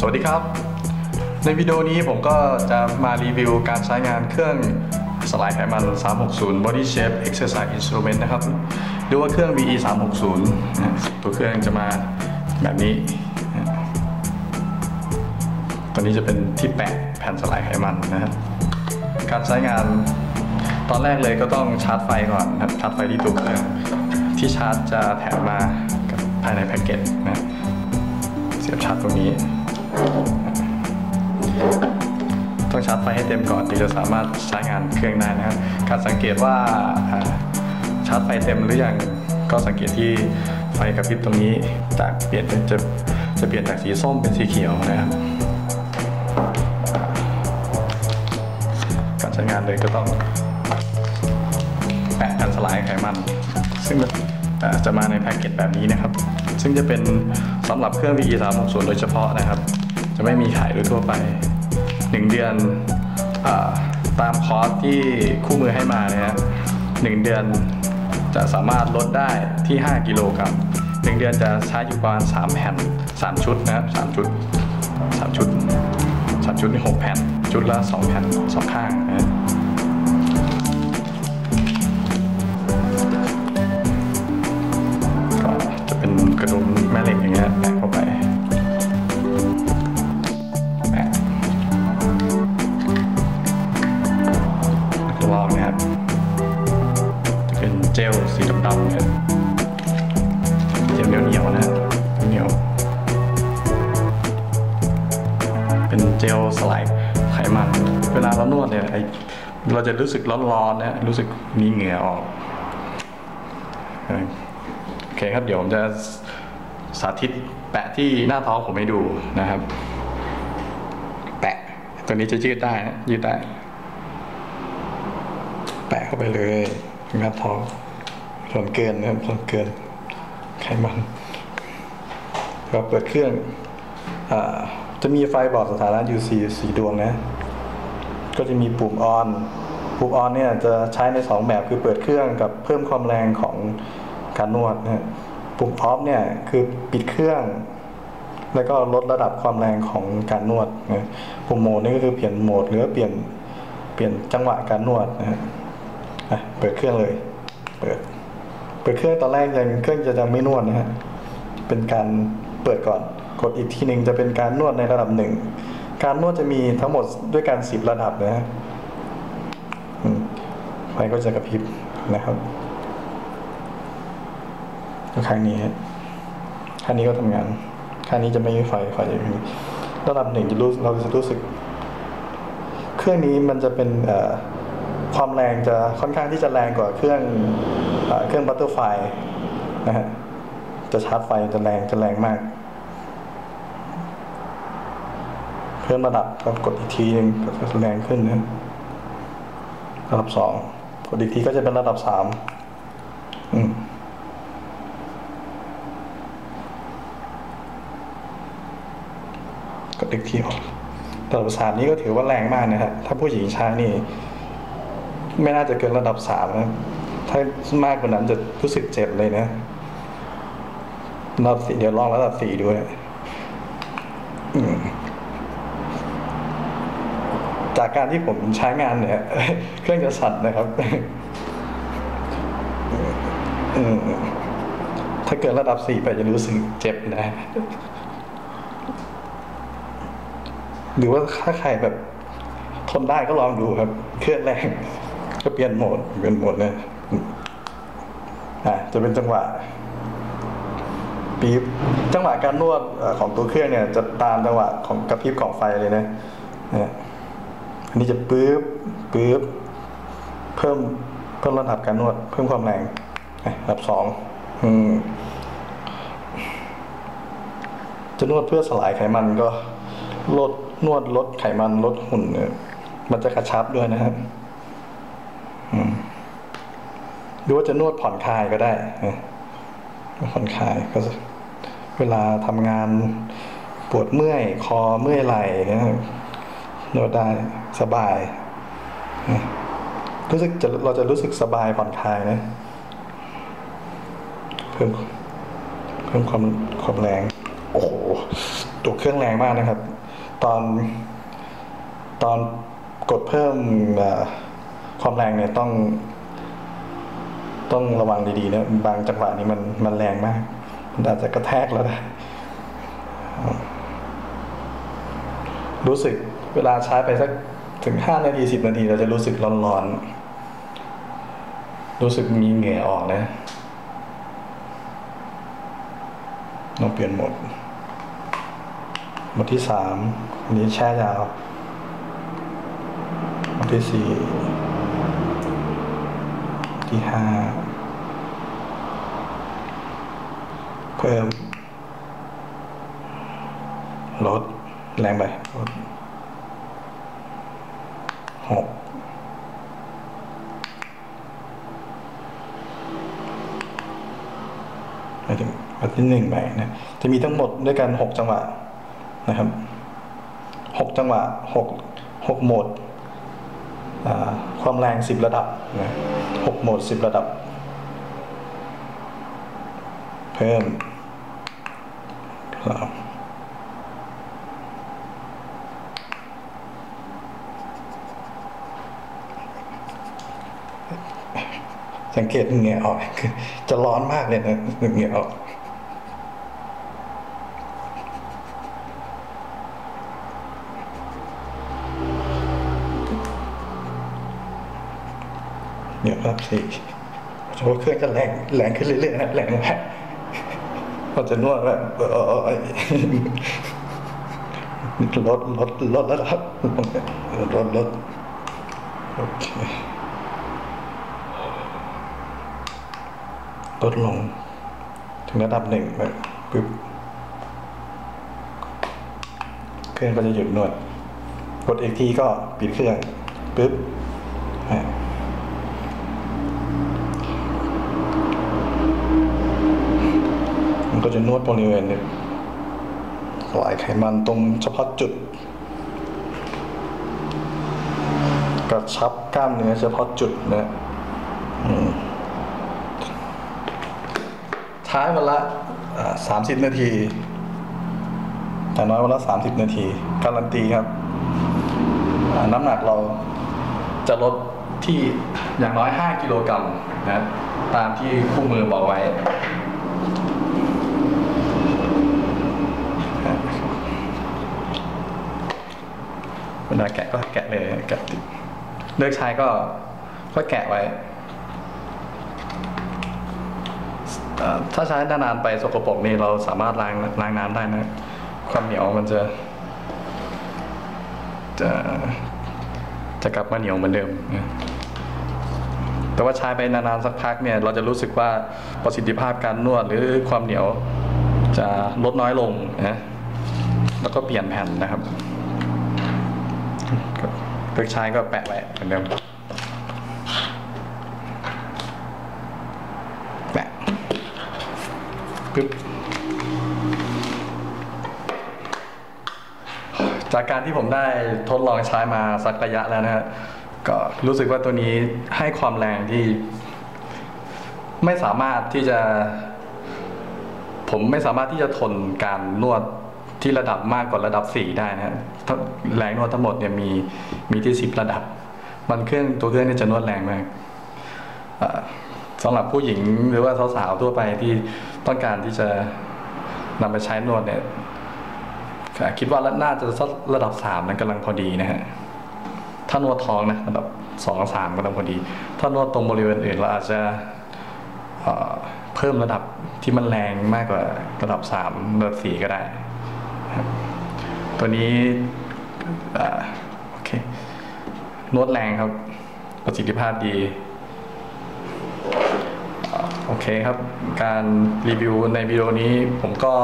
สวัสดีครับ ในวิดีโอนี้ผมก็จะมารีวิวการใช้งานเครื่องสลายไขมัน 360 Body Shape Exercise Instrument นะครับหรือว่าเครื่อง VE 360ตัวเครื่องจะมาแบบนี้ ตัวนี้จะเป็นที่แปะแผ่นสลายไขมันนะครับการใช้งานตอนแรกเลยก็ต้องชาร์จไฟก่อนนะครับชาร์จไฟที่ตัวเครื่องที่ชาร์จจะแถมมาภายในแพ็กเกจนะเสียบชาร์จตรงนี้ ต้องชาร์จไฟให้เต็มก่อนถึงจะสามารถใช้งานเครื่องได้นะครับ การสังเกตว่าชาร์จไฟเต็มหรือยังก็สังเกตที่ไฟกระพริบตรงนี้จากเปลี่ยนเป็นจะจะเปลี่ยนจากสีส้มเป็นสีเขียวนะครับการใช้งานเลยก็ต้องแปะกันสลายไขมัน ซึ่งจะมาในแพ็กเกจแบบนี้นะครับ ซึ่งจะเป็นสำหรับเครื่อง VE 360โดยเฉพาะนะครับ จะไม่มีขายโดยทั่วไป 1 เดือนอตามคอร์สที่คู่มือให้มาเนี่ยฮะหนึ่งเดือนจะสามารถลดได้ที่ 5 กิโลกรัมหนึ่งเดือนจะใช้อยู่ประมาณ3แผ่น 3 ชุดนะครับ3ชุด3ชุด3ชุดนี่6แผ่น ชุดละ 2 แผ่น 2 ข้างนะ เป็นเจลสลายไขมัน เวลาเรานวดเนี่ยไอเราจะรู้สึกร้อนๆนะรู้สึกมีเหงื่อออกโอเคครับเดี๋ยวผมจะสาธิตแปะที่หน้าท้องผมให้ดูนะครับ แปะตัวนี้จะยืดได้นะยืดได้ แปะเข้าไปเลยหน้าท้องส่วนเกินนะครับส่วนเกินไขมันก็เปิดเครื่องอา จะมีไฟบอกสถานะอยู่สี่สี่ดวงนะ ก็จะมีปุ่มออน ปุ่มออนเนี่ยจะใช้ในสองแบบคือเปิดเครื่องกับเพิ่มความแรงของการนวดนะปุ่มออฟเนี่ยคือปิดเครื่อง แล้วก็ลดระดับความแรงของการนวดนะปุ่มโหมดนี่ก็คือเปลี่ยนโหมดหรือเปลี่ยนเปลี่ยนจังหวะการนวดนะฮะเปิดเครื่องเลย เปิด เปิดเครื่องตอนแรกยังเครื่องจะยังไม่นวดนะฮะ เป็นการเปิดก่อน กดอีกทีหนึ่งจะเป็นการนวดในระดับหนึ่งการนวดจะมีทั้งหมดด้วยการสิบระดับนะฮะไฟก็จะกระพริบนะครับครั้งนี้ฮะครั้งนี้ก็ทำงานครั้งนี้จะไม่มีไฟไฟจะมีระดับหนึ่งจะรู้เราจะรู้สึก เครื่องนี้มันจะเป็นความแรงจะค่อนข้างที่จะแรงกว่าเครื่องเอ่อเครื่องบัตเตอร์ไฟนะฮะจะชาร์จไฟจะแรงจะแรงมาก เพิ่มระดับก็กดอีกทีหนึงก็จะแรงขึ้นนะระดับสองกดอีกทีก็จะเป็นระดับสามอืมกดอีกทีออกระดับสามนี้ก็ถือว่าแรงมากนะฮะถ้าผู้หญิงใช้นี่ ไม่น่าจะเกินระดับสามนะถ้ามากกว่านั้นจะรู้สึกเจ็บเลยนะระดับสี่เดี๋ยวลองระดับสี่ดูนะอืม จากการที่ผมใช้งานเนี่ยเครื่องจะสั่นนะครับถ้าเกิดระดับสี่ไปจะรู้สึกเจ็บนะ หรือว่าถ้าใครแบบทนได้ก็ลองดูครับ เครื่องแรงก็เปลี่ยนโหมดเปลี่ยนโหมดเลยอะจะเป็นจังหวะปี๊บจังหวะการนวดของตัวเครื่องเนี่ย จะตามจังหวะของกระพริบของไฟเลยนะเนี่ยอันนี้จะปื๊บปื๊บเพิ่มเพิ่มระดับการนวด เพิ่มความแรงอะระดับสองจะนวดเพื่อสลายไขมันก็ลดนวดลดไขมันลดหุ่นเนี่ยมันจะกระชับด้วยนะครับอืมหรือว่าจะนวดผ่อนคลายก็ได้ผ่อนคลายก็เวลาทำงานปวดเมื่อย คอเมื่อยไหล่เนี่ย นวดได้สบายรู้สึกจะเราจะรู้สึกสบายผ่อนคลายนะเพิ่มเพิ่มความความแรง โอ้โหตัวเครื่องแรงมากนะครับ ตอนตอนกดเพิ่มความแรงเนี่ยต้อง ต้องระวังดีๆนะบางจังหวะนี้มันมันแรงมากมันอาจจะกระแทกแล้วนะรู้สึก เวลาใช้ไปสักถึงห้านาทีสิบนาที เราจะรู้สึกร้อนๆ รู้สึกมีเหงื่อออกนะลองเปลี่ยนหมด หมดที่สามอันนี้แช่ยาวหมดที่สี่ที่ห้าเพิ่มลดแรงไปลด หกมาถึงวันที่หนึ่งไปนะ จะมีทั้งหมดด้วยกันหกจังหวะนะครับหกจังหวะหกหกโหมด ความแรงสิบระดับนะหกโหมดสิบระดับ เพิ่มครับ สังเกตเหงื่อออกจะร้อนมากเลยนะเหงื่อออกเดี๋ยครับสิโชว์เครื่องจะแรงแรงขึ้นเรื่อยๆนะแรงมากพอจะนวดแบบเออลดลดลดแล้วครับลดลดโอเค ลดลง ถึงระดับหนึ่งแบบปึ๊บเครื่องก็จะหยุดนวด กดอีกทีก็ปิดเครื่องปึ๊บมันก็จะนวดบริเวณเนี่ยสลายไขมันตรงเฉพาะจุด กระชับกล้ามเนื้อเฉพาะจุดนะอืม ใช้วันละสามสิบนาทีแต่น้อยวันละสามสิบนาที การันตีครับ น้ำหนักเราจะลดที่อย่างน้อยห้ากิโลกรัมนะตามที่คู่มือบอกไว้ เวลาแกะก็แกะเลยแกะติดเลือกใช้ก็ก็แกะไว้ เอ่อ ถ้าใช้นานๆไปสกปรกนี่เราสามารถล้างล้างน้ำได้นะ ความเหนียวมันจะจะจะกลับมาเหนียวเหมือนเดิมนะแต่ว่าใช้ไปนานๆสักพักเนี่ยเราจะรู้สึกว่าประสิทธิภาพการนวดหรือความเหนียวจะลดน้อยลงนะแล้วก็เปลี่ยนแผ่นนะครับเลือกใช้ก็แปะไว้เหมือนเดิมแปะ ปึ๊บจากการที่ผมได้ทดลองใช้มาสักระยะแล้วนะฮะก็รู้สึกว่าตัวนี้ให้ความแรงที่ ไม่สามารถที่จะ ผมไม่สามารถที่จะทนการนวดที่ระดับมากกว่าระดับสี่ได้นะฮะแรงนวดทั้งหมดเนี่ยมีมีที่สิบระดับ มันเครื่องตัวเครื่องเนี่ยจะนวดแรงมากอ่อ สำหรับผู้หญิงหรือว่าสาวๆทั่วไปที่ต้องการที่จะนำไปใช้นวดเนี่ยคิดว่าน่าจะระดับสามนั้นกำลังพอดีนะฮะถ้านวดท้องนะระดับสองสามกำลังพอดี ถ้านวดตรงบริเวณอื่นเราอาจจะเพิ่มระดับที่มันแรงมากกว่าระดับสามระดับสี่ก็ได้ ตัวนี้โอเคนวดแรงครับประสิทธิภาพดี อเคครับ การรีวิวในวิดีโอนี้ผมก็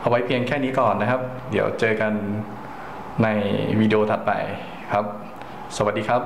เอาไว้เพียงแค่นี้ก่อนนะครับ เดี๋ยวเจอกันในวิดีโอถัดไปครับ สวัสดีครับ